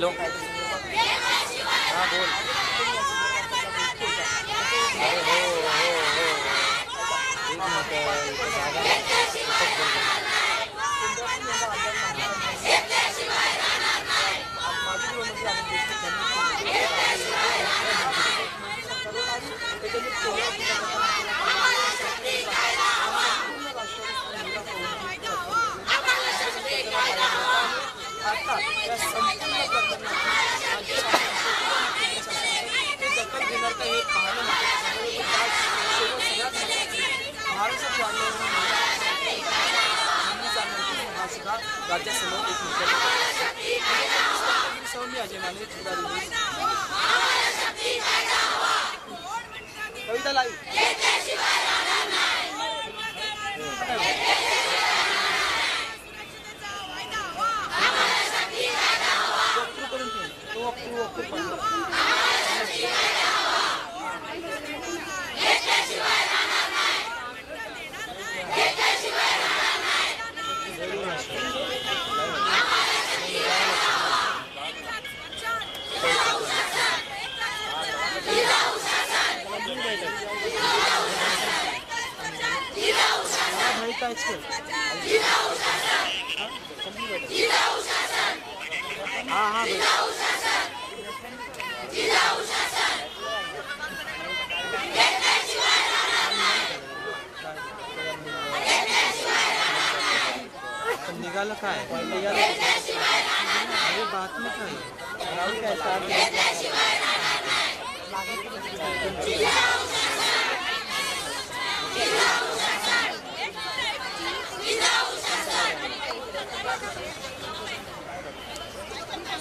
Hello. हां बोल. अरे हो हो हो. एक मिनिट जागा नाही. इथंच बोल. माजी गृहमंत्री अनिल देशमुख यांनी एकंदरीत कोल्हापूर आता या संपूर्ण राज्य शासन दखल घेणार का हे पाहणं सगळ्यात महाराष्ट्रात हा सुद्धा राज्यासमोर एक मुद्दा अजय माने कविता लाईव्ह वक्तृ करून ठेव तो वक्तृ वक्तृ पण हा भाई कायच कर हा हा भाई पण निघालं काय? निघालं अरे बातमी काय? राहुल काय साथ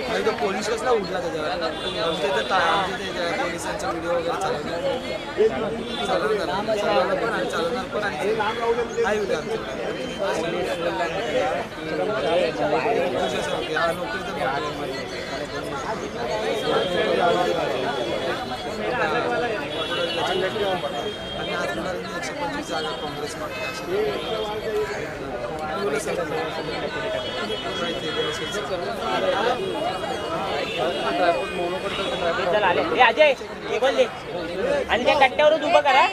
आणि तो पोलीस कसला उठला त्याच्यावर? पोलिसांचा व्हिडिओ वगैरे चालवणार चालवणार पण आणि चालवणार पण आणि आहे उद्या आमच्याकडे नोकरी तर आणि आज आले ए अजय हे बोल दे. आणि त्या कट्ट्यावरच उभं करा.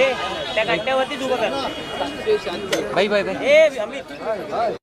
ए त्या कट्ट्यावरतीच उभं करा. बाई बाई बाई. ए अमित.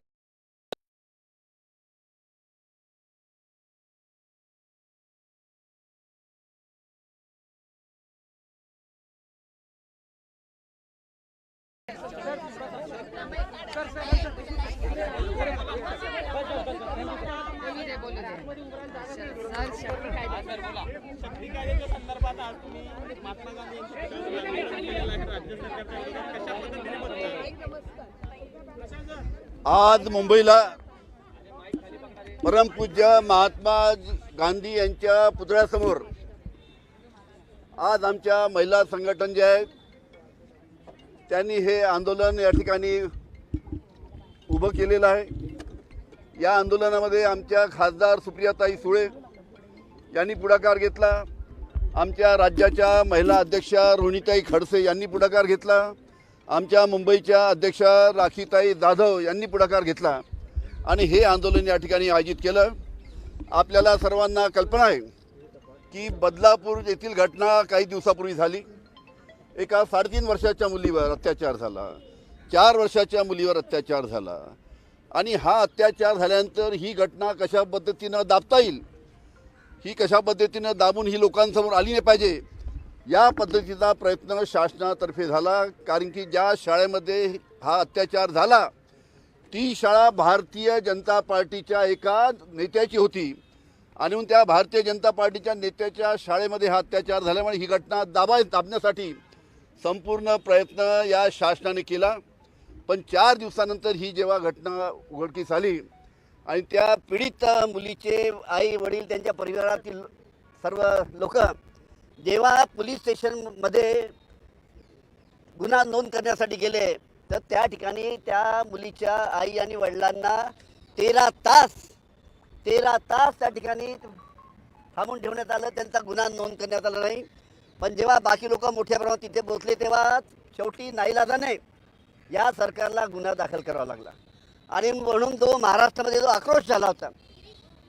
मुंबईला. परमपूज्य महात्मा गांधी यांच्या पुतळ्यासमोर आज आमच्या महिला संघटन जे आहेत त्यांनी हे आंदोलन या ठिकाणी उभं केलेलं आहे. या आंदोलनामध्ये आमच्या खासदार सुप्रियाताई सुळे यांनी पुढाकार घेतला. आमच्या राज्याच्या महिला अध्यक्षा रोहिणीताई खडसे यांनी पुढाकार घेतला. आमच्या मुंबईच्या अध्यक्षा राखीताई जाधव यांनी पुढाकार घेतला आणि हे आंदोलन या ठिकाणी आयोजित केलं. आपल्याला सर्वांना कल्पना आहे की बदलापूर येथील घटना काही दिवसापूर्वी झाली. एका साडेतीन वर्षाच्या मुलीवर अत्याचार झाला. चार वर्षाच्या मुलीवर अत्याचार झाला. आणि हा अत्याचार झाल्यानंतर ही घटना कशा पद्धतीनं दाबता येईल? ही कशा पद्धतीनं दाबून ही लोकांसमोर आली नाही पाहिजे? या पद्धतीचा प्रयत्न शासनातर्फे झाला कारण की ज्या शाळेमध्ये हा अत्याचार झाला ती शाळा भारतीय जनता पार्टीच्या एका नेत्याची होती. आणि म्हणून त्या भारतीय जनता पार्टीच्या नेत्याच्या शाळेमध्ये हा अत्याचार झाल्यामुळे ही घटना दाबा दाबण्यासाठी संपूर्ण प्रयत्न या शासनाने केला. पण चार दिवसानंतर ही जेव्हा घटना उघडकीस आली आणि त्या पीडित मुलीचे आई वडील त्यांच्या परिवारातील सर्व लोक जेव्हा पोलीस स्टेशनमध्ये गुन्हा नोंद करण्यासाठी गेले तर त्या ठिकाणी त्या मुलीच्या आई आणि वडिलांना तेरा तास तेरा तास त्या ठिकाणी थांबून ठेवण्यात आलं. त्यांचा गुन्हा नोंद करण्यात आला नाही. पण जेव्हा बाकी लोक मोठ्या प्रमाणात तिथे पोहोचले तेव्हा शेवटी नाईलाजाने या सरकारला गुन्हा दाखल करावा लागला. आणि म्हणून जो महाराष्ट्रामध्ये जो आक्रोश झाला होता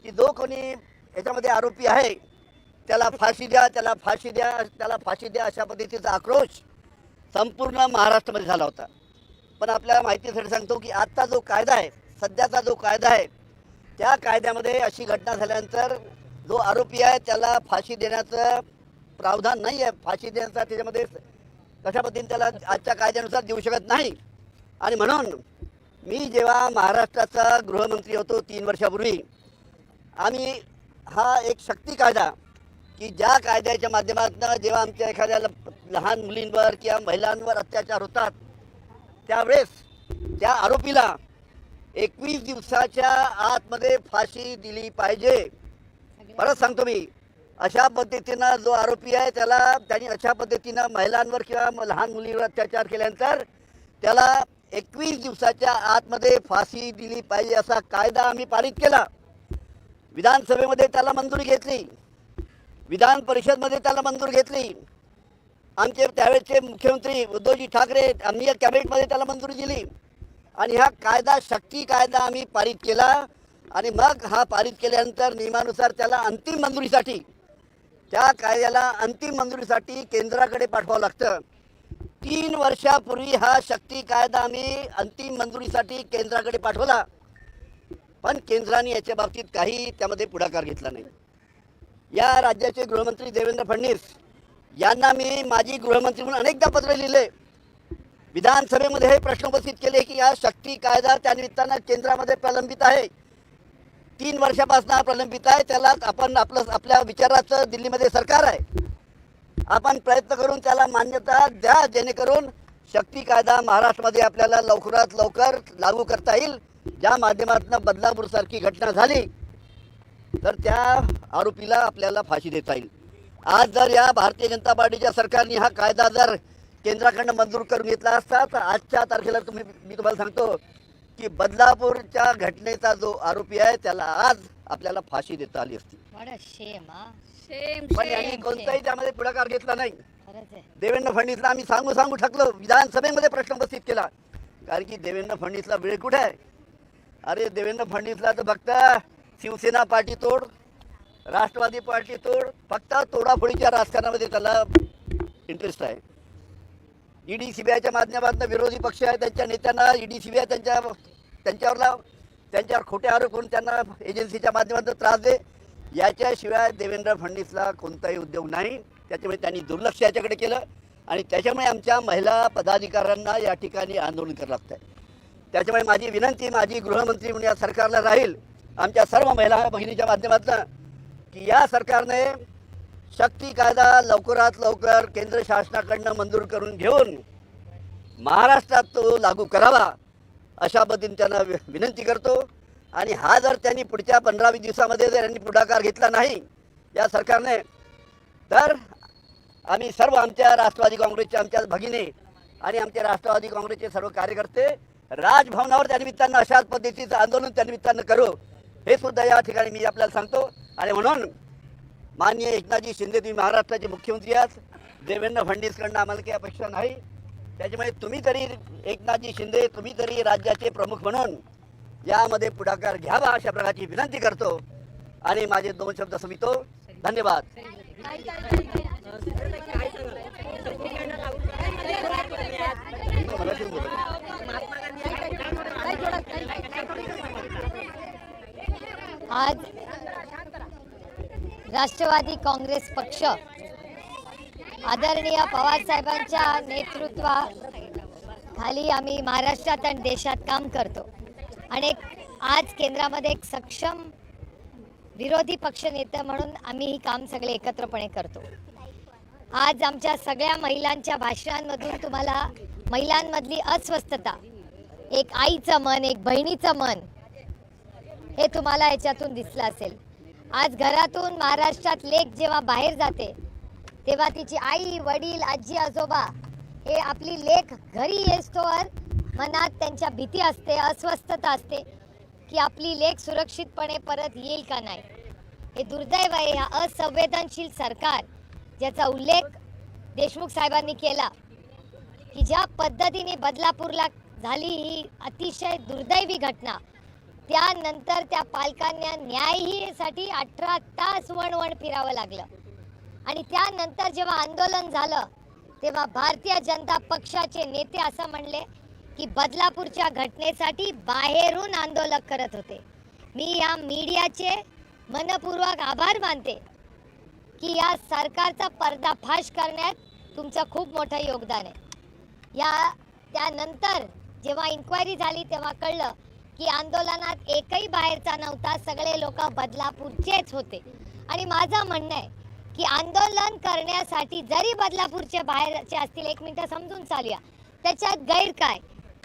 की जो कोणी याच्यामध्ये आरोपी आहे त्याला फाशी द्या त्याला फाशी द्या त्याला फाशी द्या अशा पद्धतीचा आक्रोश संपूर्ण महाराष्ट्रामध्ये झाला होता. पण आपल्याला माहितीसाठी सांगतो की आत्ता जो कायदा आहे सध्याचा जो कायदा आहे त्या कायद्यामध्ये अशी घटना झाल्यानंतर जो आरोपी आहे त्याला फाशी देण्याचं प्रावधान नाही आहे फाशी देण्याचा त्याच्यामध्ये कशा पद्धतीने त्याला आजच्या कायद्यानुसार देऊ शकत नाही? आणि म्हणून मी जेव्हा महाराष्ट्राचा गृहमंत्री होतो तीन वर्षापूर्वी आम्ही हा एक शक्ती कायदा की ज्या कायद्याच्या माध्यमातून जेव्हा आमच्या एखाद्या ल- लहान मुलींवर किंवा महिलांवर अत्याचार होतात त्यावेळेस त्या आरोपीला एकवीस दिवसाच्या आतमध्ये फाशी दिली पाहिजे. परत सांगतो मी अशा पद्धतीनं जो आरोपी आहे त्याला त्यांनी अशा पद्धतीनं महिलांवर किंवा लहान मुलीवर अत्याचार केल्यानंतर त्याला एकवीस दिवसाच्या आतमध्ये फाशी दिली पाहिजे असा कायदा आम्ही पारित केला. विधानसभेमध्ये त्याला मंजुरी घेतली. विधान परिषदमध्ये त्याला मंजूर घेतली. आमचे त्यावेळेचे मुख्यमंत्री उद्धवजी ठाकरे आम्ही या कॅबिनेटमध्ये त्याला मंजुरी दिली. आणि हा कायदा शक्ती कायदा आम्ही पारित केला. आणि मग हा पारित केल्यानंतर नियमानुसार त्याला अंतिम मंजुरीसाठी त्या कायद्याला अंतिम मंजुरीसाठी केंद्राकडे पाठवावं लागतं. तीन वर्षापूर्वी हा शक्ती कायदा आम्ही अंतिम मंजुरीसाठी केंद्राकडे पाठवला. पण केंद्राने याच्या बाबतीत काही त्यामध्ये पुढाकार घेतला नाही. या राज्याचे गृहमंत्री देवेंद्र फडणवीस यांना मी माजी गृहमंत्री म्हणून अनेकदा पत्र लिहिले. विधानसभेमध्ये हे प्रश्न उपस्थित केले की या शक्ती कायदा त्या निमित्तानं केंद्रामध्ये प्रलंबित आहे. तीन वर्षापासून हा प्रलंबित आहे. त्याला आपण आपलं आपल्या विचाराचं दिल्लीमध्ये सरकार आहे. आपण प्रयत्न करून त्याला मान्यता द्या जेणेकरून शक्ती कायदा महाराष्ट्रामध्ये आपल्याला लवकरात लवकर लागू करता येईल. ज्या माध्यमातून बदलापूरसारखी घटना झाली तर त्या आरोपीला आपल्याला फाशी देता येईल. आज जर या भारतीय जनता पार्टीच्या सरकारने हा कायदा जर केंद्राकडनं मंजूर करून घेतला असता तर आजच्या तारखेला तुम्ही मी तुम्हाला सांगतो की बदलापूरच्या घटनेचा जो आरोपी आहे त्याला आज आपल्याला फाशी देता आली असती. शेम पण यांनी कोणताही त्यामध्ये पुढाकार घेतला नाही. देवेंद्र फडणवीसला आम्ही सांगू सांगू ठकलो. विधानसभेमध्ये प्रश्न उपस्थित केला. कारण की देवेंद्र फडणवीसला वेळ कुठे आहे? अरे देवेंद्र फडणवीसला तर फक्त शिवसेना पार्टी तोड राष्ट्रवादी पार्टी तोड फक्त तोडाफोडीच्या राजकारणामध्ये त्याला इंटरेस्ट आहे. ईडी आयच्या माध्यमातून विरोधी पक्ष आहे त्यांच्या नेत्यांना ईडी आय त्यांच्या त्यांच्यावर लाव त्यांच्यावर खोटे आरोप करून त्यांना एजन्सीच्या माध्यमातून त्रास दे. याच्याशिवाय देवेंद्र फडणवीसला कोणताही उद्योग नाही. त्याच्यामुळे त्यांनी दुर्लक्ष याच्याकडे केलं आणि त्याच्यामुळे आमच्या महिला पदाधिकाऱ्यांना या ठिकाणी आंदोलन करावं लागतं आहे त्याच्यामुळे माझी विनंती माझी गृहमंत्री म्हणून या सरकारला राहील. आमच्या सर्व महिला बहिणीच्या माध्यमातून की या सरकारने शक्ती कायदा लवकरात लवकर केंद्र शासनाकडनं मंजूर करून घेऊन महाराष्ट्रात तो लागू करावा अशा पद्धतीने त्यांना वि- विनंती करतो. आणि हा जर त्यांनी पुढच्या पंधरा वीस दिवसामध्ये जर यांनी पुढाकार घेतला नाही या सरकारने तर आम्ही सर्व आमच्या राष्ट्रवादी काँग्रेसच्या आमच्या भगिनी आणि आमचे राष्ट्रवादी काँग्रेसचे सर्व कार्यकर्ते राजभवनावर त्या निमित्तानं अशाच पद्धतीचं आंदोलन त्या निमित्तानं करू. हे सुद्धा या ठिकाणी मी आपल्याला सांगतो. आणि म्हणून माननीय एकनाथजी शिंदे तुम्ही महाराष्ट्राचे मुख्यमंत्री आहात. देवेंद्र फडणवीसकडनं आम्हाला काही अपेक्षा नाही. त्याच्यामुळे तुम्ही तरी एकनाथजी शिंदे तुम्ही तरी राज्याचे प्रमुख म्हणून यामध्ये पुढाकार घ्यावा अशा प्रकारची विनंती करतो. आणि माझे दोन शब्द समितो धन्यवाद. आज राष्ट्रवादी काँग्रेस पक्ष आदरणीय पवार साहेबांच्या नेतृत्वाखाली आम्ही महाराष्ट्रात आणि देशात काम करतो. आणि एक आज केंद्रामध्ये एक सक्षम विरोधी पक्ष नेते म्हणून आम्ही ही काम सगळे एकत्रपणे करतो. आज आमच्या सगळ्या महिलांच्या भाषणांमधून तुम्हाला महिलांमधली अस्वस्थता एक आईचं मन एक बहिणीचं मन हे तुम्हाला याच्यातून दिसलं असेल. आज घरातून महाराष्ट्रात लेख जेव्हा बाहेर जाते तेव्हा तिची आई वडील आजी आजोबा हे आपली लेख घरी येतोवर मनात त्यांच्या भीती असते अस्वस्थता असते की आपली लेख सुरक्षितपणे परत येईल का नाही. हे दुर्दैव आहे ह्या असंवेदनशील सरकार ज्याचा उल्लेख देशमुख साहेबांनी केला की ज्या पद्धतीने बदलापूरला झाली ही अतिशय दुर्दैवी घटना त्यानंतर त्या पालकांना न्यायहीसाठी अठरा तास वणवण फिरावं लागलं. आणि त्यानंतर जेव्हा आंदोलन झालं तेव्हा भारतीय जनता पक्षाचे नेते असं म्हणले की बदलापूरच्या घटनेसाठी बाहेरून आंदोलक करत होते. मी या मीडियाचे मनपूर्वक आभार मानते की या सरकारचा पर्दाफाश करण्यात तुमचं खूप मोठं योगदान आहे. या त्यानंतर जेव्हा इन्क्वायरी झाली तेव्हा कळलं की आंदोलनात एकही बाहेरचा नव्हता. सगळे लोक बदलापूरचेच होते. आणि माझं म्हणणं आहे की आंदोलन करण्यासाठी जरी बदलापूरचे बाहेरचे असतील एक मिनटं समजून चालूया. त्याच्यात गैर काय?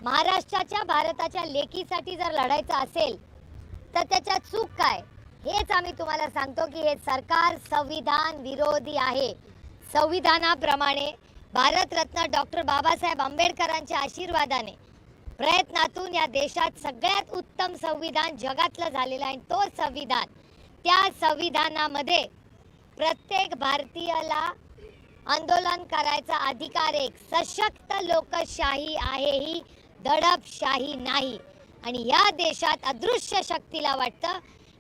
महाराष्ट्राच्या भारताच्या लेखीसाठी जर लढायचं असेल तर त्याच्यात चूक काय? हेच आम्ही तुम्हाला सांगतो की हे सरकार संविधान विरोधी आहे. संविधानाप्रमाणे भारतरत्न डॉक्टर बाबासाहेब आंबेडकरांच्या आशीर्वादाने प्रयत्नातून या देशात सगळ्यात उत्तम संविधान जगातलं झालेलं आहे. तो संविधान त्या संविधानामध्ये प्रत्येक भारतीयाला आंदोलन करायचा अधिकार एक. सशक्त लोकशाही आहे ही दडपशाही नाही. आणि या देशात अदृश्य शक्तीला वाटतं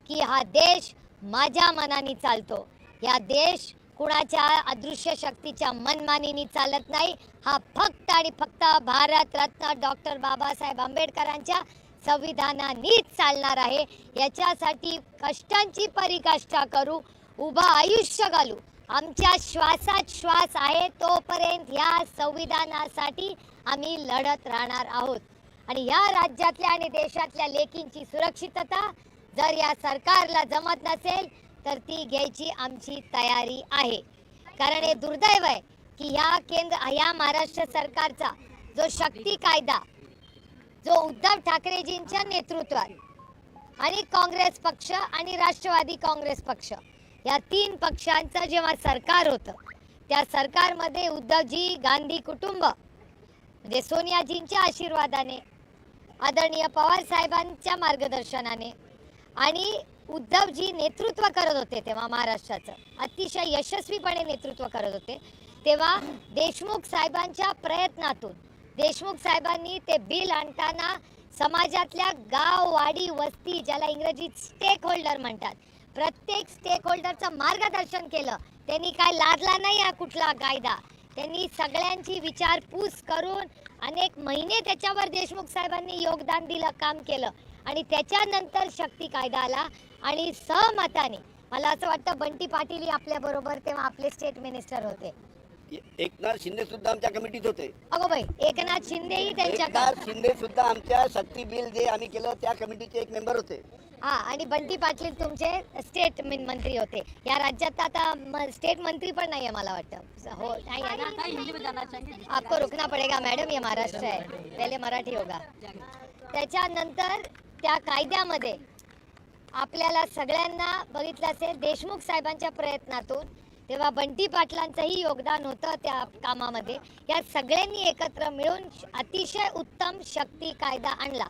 की हा देश माझ्या मनाने चालतो. या देश कुणाच्या अदृश्य शक्तीच्या मनमानीने चालत नाही. हा फक्त आणि फक्त भारतरत्न डॉक्टर बाबासाहेब आंबेडकरांच्या संविधानानीच चालणार आहे. याच्यासाठी कष्टांची परिकाष्ठा करू उभं आयुष्य घालू. आमच्या श्वासात श्वास आहे तोपर्यंत ह्या संविधानासाठी आम्ही लढत राहणार आहोत. आणि या राज्यातल्या आणि देशातल्या लेकींची सुरक्षितता जर या सरकारला जमत नसेल तर ती घ्यायची आमची तयारी आहे. कारण हे दुर्दैव आहे की ह्या केंद्र ह्या महाराष्ट्र सरकारचा जो शक्ती कायदा जो उद्धव ठाकरेजींच्या नेतृत्वात आणि काँग्रेस पक्ष आणि राष्ट्रवादी काँग्रेस पक्ष या तीन पक्षांचं जेव्हा सरकार होतं त्या सरकारमध्ये उद्धवजी गांधी कुटुंब म्हणजे सोनियाजींच्या आशीर्वादाने आदरणीय पवार साहेबांच्या मार्गदर्शनाने आणि उद्धवजी नेतृत्व करत होते तेव्हा महाराष्ट्राचं. अतिशय यशस्वीपणे नेतृत्व करत होते. तेव्हा देशमुख साहेबांच्या प्रयत्नातून देशमुख साहेबांनी ते बिल आणताना समाजातल्या गाव वाडी वस्ती ज्याला इंग्रजीत स्टेक होल्डर म्हणतात प्रत्येक स्टेक होल्डरचं मार्गदर्शन केलं. त्यांनी काय लादला नाही हा कुठला कायदा? त्यांनी सगळ्यांची विचारपूस करून अनेक महिने त्याच्यावर देशमुख साहेबांनी योगदान दिलं काम केलं. आणि त्याच्यानंतर शक्ती कायदा आला आणि सहमताने मला असं वाटतं बंटी पाटील आपल्या बरोबर तेव्हा आपले स्टेट मिनिस्टर होते. एकनाथ शिंदे सुद्धा आमच्या कमिटीत होते. अगो बाई एकनाथ शिंदेही त्यांच्या एकनाथ शिंदे सुद्धा आमच्या शक्ती बिल जे आम्ही केलं त्या कमिटीचे एक मेंबर होते. हा आणि बंटी पाटील तुमचे स्टेट मंत्री होते. या राज्यात आता स्टेट मंत्री पण नाहीये मला वाटतं. हो नाही आहे ना? आपको रुकना पडेगा मॅडम ये महाराष्ट्र आहे पहिले मराठी होगा. त्याच्यानंतर त्या कायद्यामध्ये आपल्याला सगळ्यांना बघितलं असेल देशमुख साहेबांच्या प्रयत्नातून तेव्हा बंटी पाटलांचंही योगदान होतं त्या कामामध्ये. या सगळ्यांनी एकत्र मिळून अतिशय उत्तम शक्ती कायदा आणला.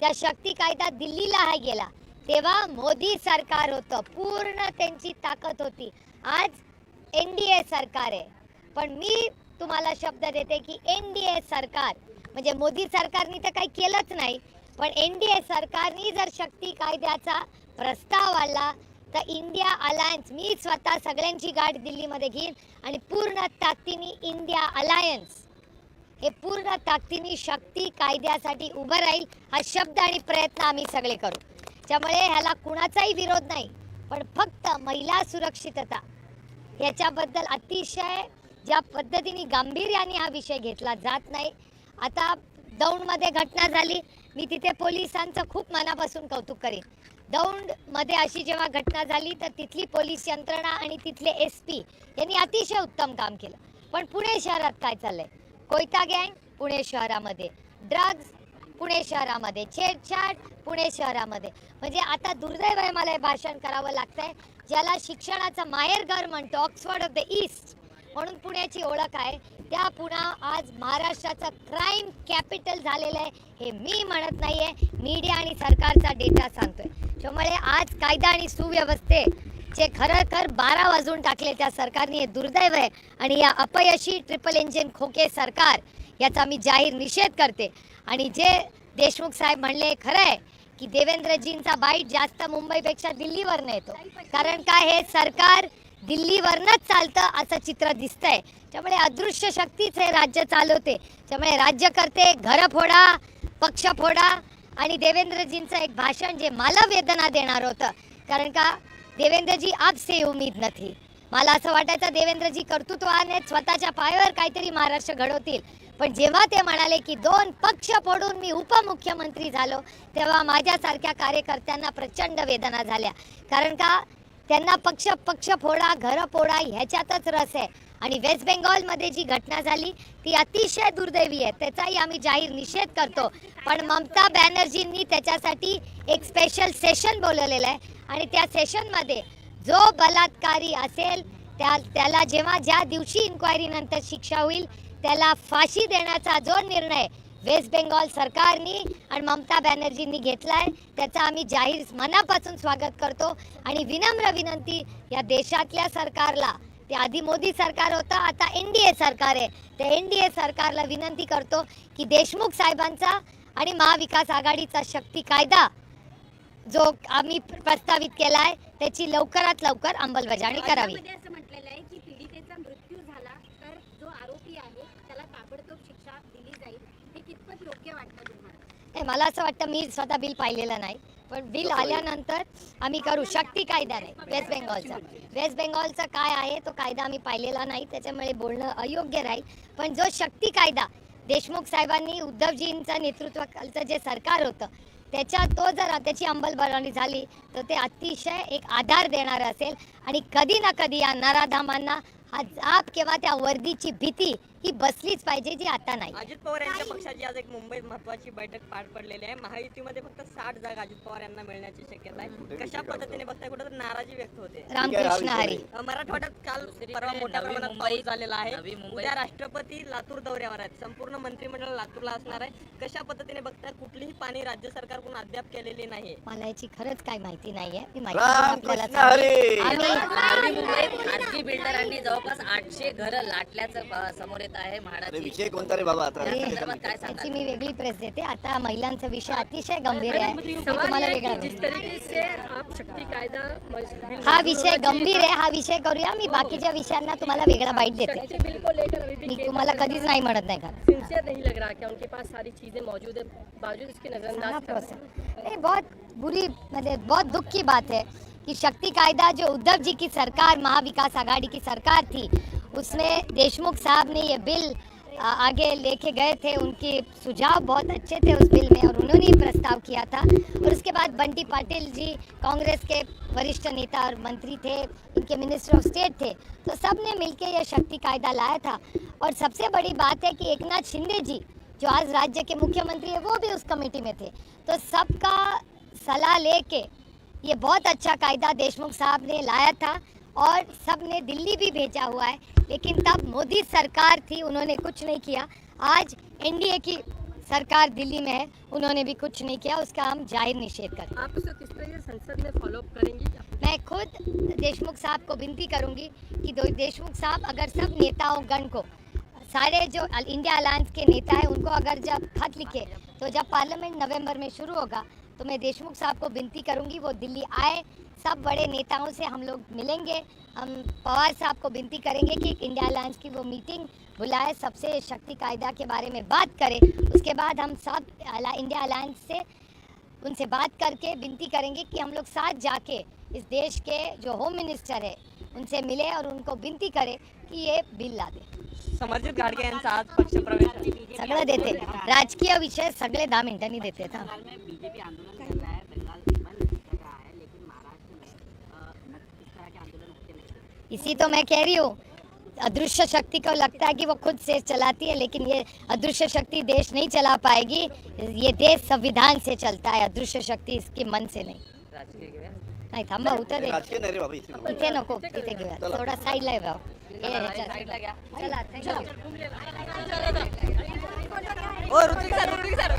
त्या शक्ती कायदा दिल्लीला हा गेला. तेव्हा मोदी सरकार होतं. पूर्ण त्यांची ताकद होती. आज एन डी ए सरकार आहे. पण मी तुम्हाला शब्द देते की एन डी ए सरकार म्हणजे मोदी सरकारने तर काही केलंच नाही पण एन डी ए सरकारने जर शक्ती कायद्याचा प्रस्ताव आला तर इंडिया अलायन्स मी स्वतः सगळ्यांची गाठ दिल्लीमध्ये घेईन आणि पूर्ण ताकदीने इंडिया अलायन्स हे पूर्ण ताकदीने शक्ती कायद्यासाठी उभं राहील हा शब्द आणि प्रयत्न आम्ही सगळे करू. त्यामुळे ह्याला कुणाचाही विरोध नाही पण फक्त महिला सुरक्षितता. याच्याबद्दल अतिशय ज्या पद्धतीने गांभीर्याने हा विषय घेतला जात नाही. आता दौंडमध्ये घटना झाली मी तिथे पोलिसांचं खूप मनापासून कौतुक करेन. दौंडमध्ये अशी जेव्हा घटना झाली तर तिथली पोलीस यंत्रणा आणि तिथले एस पी यांनी अतिशय उत्तम काम केलं. पण पुणे शहरात काय चाललंय? कोयता गँग पुणे शहरामध्ये. ड्रग्ज पुणे शहरामध्ये छेडछाड पुणे शहरामध्ये. म्हणजे आता दुर्दैव आहे मला हे भाषण करावं लागतंय ज्याला शिक्षणाचं माहेरघर म्हणतो ऑक्सफर्ड ऑफ द ईस्ट म्हणून पुण्याची ओळख आहे. त्या पुणा आज महाराष्ट्राचं क्राईम कॅपिटल झालेलं आहे हे मी म्हणत नाही आहे मीडिया आणि सरकारचा डेटा सांगतोय. त्यामुळे आज कायदा आणि सुव्यवस्थे जे खरं बारा वाजून टाकले त्या सरकारने हे दुर्दैव आहे. आणि या अपयशी ट्रिपल इंजिन खोके सरकार याचा मी जाहीर निषेध करते. आणि जे देशमुख साहेब म्हणले खरं आहे की देवेंद्रजींचा बाईट जास्त मुंबईपेक्षा दिल्लीवरनं येतो. कारण काय हे सरकार दिल्लीवरनंच चालतं असं चित्र दिसतंय. त्यामुळे अदृश्य शक्तीच हे राज्य चालवते. त्यामुळे राज्यकर्ते घरं फोडा पक्ष फोडा आणि देवेंद्रजींचं एक भाषण जे मला वेदना देणार होतं. कारण का देवेंद्रजी आपसे उमेद नथी. मला असं वाटायचं देवेंद्रजी कर्तृत्वाने स्वतःच्या पायावर काहीतरी महाराष्ट्र घडवतील. पण जेव्हा ते म्हणाले की दोन पक्ष फोडून मी उपमुख्यमंत्री झालो तेव्हा माझ्यासारख्या कार्यकर्त्यांना प्रचंड वेदना झाल्या. कारण का? त्यांना पक्ष पक्ष फोडा घरं फोडा ह्याच्यातच रस आहे. आणि वेस्ट बेंगॉलमध्ये जी घटना झाली ती अतिशय दुर्दैवी आहे. त्याचाही आम्ही जाहीर निषेध करतो. पण ममता बॅनर्जींनी त्याच्यासाठी एक स्पेशल सेशन बोलवलेलं आहे. आणि त्या सेशनमध्ये जो बलात्कारी असेल त्या त्याला जेव्हा ज्या दिवशी इन्क्वायरी नंतर शिक्षा होईल त्याला फाशी देण्याचा जो निर्णय वेस्ट बेंगॉल सरकारनी आणि ममता बॅनर्जींनी घेतलाय त्याचा आम्ही जाहीर मनापासून स्वागत करतो आणि विनम्र विनंती या देशातल्या सरकारला ते आधी मोदी सरकार होतं आता एन डी ए सरकार आहे. त्या एन डी ए सरकारला विनंती करतो की देशमुख साहेबांचा आणि महाविकास आघाडीचा शक्ती कायदा जो आम्ही प्रस्तावित केला आहे त्याची लवकरात लवकर अंमलबजावणी करावी कायद्यामध्ये असं म्हटलेलं आहे की पीडितेचा मृत्यू झाला तर जो आरोपी आहे त्याला ताबडतोब शिक्षा दिली जाईल हे कितपत योग्य वाटतं तुम्हाला? नाही मला असं वाटतं मी स्वतः बिल पाहिलेलं नाही. पण बिल आल्यानंतर आम्ही करू शक्ती कायदा नाही वेस्ट बेंगॉलचा. वेस्ट बेंगॉलचा काय आहे तो कायदा आम्ही पाहिलेला नाही त्याच्यामुळे बोलणं अयोग्य राहील. पण जो शक्ती कायदा देशमुख साहेबांनी उद्धवजींचं नेतृत्वाखालचं जे सरकार होतं त्याच्या तो जर त्याची अंमलबजावणी झाली तर ते अतिशय एक आधार देणार असेल. आणि कधी ना कधी या नराधामांना हा जाप किंवा त्या वर्दीची भीती ही बसलीच पाहिजे जी आता नाही. अजित पवार यांच्या पक्षाची आज एक मुंबईत महत्वाची बैठक पार पडलेली आहे. महायुतीमध्ये फक्त साठ जागा अजित पवार यांना मिळण्याची शक्यता आहे. कशा पद्धतीने बघताय? कुठं नाराजी व्यक्त होते. रामकृष्ण हरी. मराठवाड्यात काल परवा मोठ्या प्रमाणात पाऊस झालेला आहे. उद्या राष्ट्रपती लातूर दौऱ्यावर आहेत. संपूर्ण मंत्रिमंडळ लातूरला असणार आहे. कशा पद्धतीने बघताय? कुठलीही पाणी राज्य सरकारकडून अद्याप केलेली नाही मला याची खरंच काय माहिती नाहीये. ती माहिती आपल्याला मुंबईत खासगी बिल्डरांनी जवळपास आठशे घरं लाटल्याचं समोर येत आहे म्हाडाची. विषय कोणता रे बाबा? आता संदर्भात काय त्याची मी वेगळी प्रेस देते. आता महिलांचा विषय अतिशय गंभीर आहे. मी तुम्हाला वेगळा. हा विषय गंभीर आहे. हा विषय करूया. मी बाकीच्या विषयांना तुम्हाला वेगळा बाईट देते. मी तुम्हाला कधीच नाही म्हणत नाही का? सिंसियर नहीं लग रहा क्या उनके पास सारी चीजें मौजूद है. बावजूद इसके नजरअंदाज कर रहे हैं. नहीं बहुत बुरी मतलब बहुत दुख की बात है. कि शक्ति कायदा जो उद्धव जी की सरकार, महाविकास आघाड़ी की सरकार थी, उसमें देशमुख साहब ने ये बिल आगे लेके गए थे। उनके सुझाव बहुत अच्छे थे उस बिल में और उन्होंने ही प्रस्ताव किया था। और उसके बाद बंटी पाटिल जी कांग्रेस के वरिष्ठ नेता और मंत्री थे इनके मिनिस्टर ऑफ़ स्टेट थे तो सबने मिलकर यह शक्ति कायदा लाया था। और सबसे बड़ी बात है कि एकनाथ शिंदे जी, जो आज राज्य के मुख्यमंत्री है, वो भी उस कमेटी में थे। तो सबका सलाह लेके ये बहुत अच्छा कायदा देशमुख साहब ने लाया था और सबने दिल्ली भी भेजा हुआ है। लेकिन तब मोदी सरकार थी उन्होंने कुछ नहीं किया। आज एनडीए की सरकार दिल्ली में है उन्होंने भी कुछ नहीं किया उसका हम ज़ाहिर निषेध करते हैं। आप उसे किस तरह संसद में फॉलो अप करेंगी? मैं खुद देशमुख साहब को विनती करूँगी कि देशमुख साहब अगर सब नेताओं गण को सारे जो इंडिया अलायंस के नेता हैं उनको अगर जब खत लिखे तो जब पार्लियामेंट नवंबर में शुरू होगा तो मैं देशमुख साहब को विनती करूँगी, वो दिल्ली आए, सब बड़े नेताओं से हम लोग मिलेंगे। हम पवार साहब को विनती करेंगे कि इंडिया अलायंस की वो मीटिंग बुलाए, सबसे शक्ति कायदा के बारे में बात करें। उसके बाद हम सब इंडिया अलायंस से उनसे बात करके विनती करेंगे कि हम लोग साथ जाके इस देश के जो होम मिनिस्टर है, उनसे मिले और उनको विनती करें। कि ये बिल ला दे। समर्जित यांचा आज पक्ष प्रवेश सगळं देते। राजकीय विषय सगळे दहा मिनिटांनी देते था बीजेपी आंदोलन कर रहा है। बंगाल बंद कर रहा है लेकिन महाराष्ट्र में अ, इस तरह के आंदोलन होते नहीं। इसी तो मैं कह रही हूँ। अदृश्य शक्ति को लगता है कि वो खुद से चलाती है लेकिन ये अदृश्य शक्ति देश नहीं चला पाएगी। ये देश संविधान से चलता है। अदृश्य शक्ती इसके मन से नाही। राजकीय नाही थांबा उतर दे. राजकीय नाही रे बाबा इथे इथे नको तिथे घेऊया थोडा साईडला आहे भाऊ ओ ऋतिक सर ऋतिक सर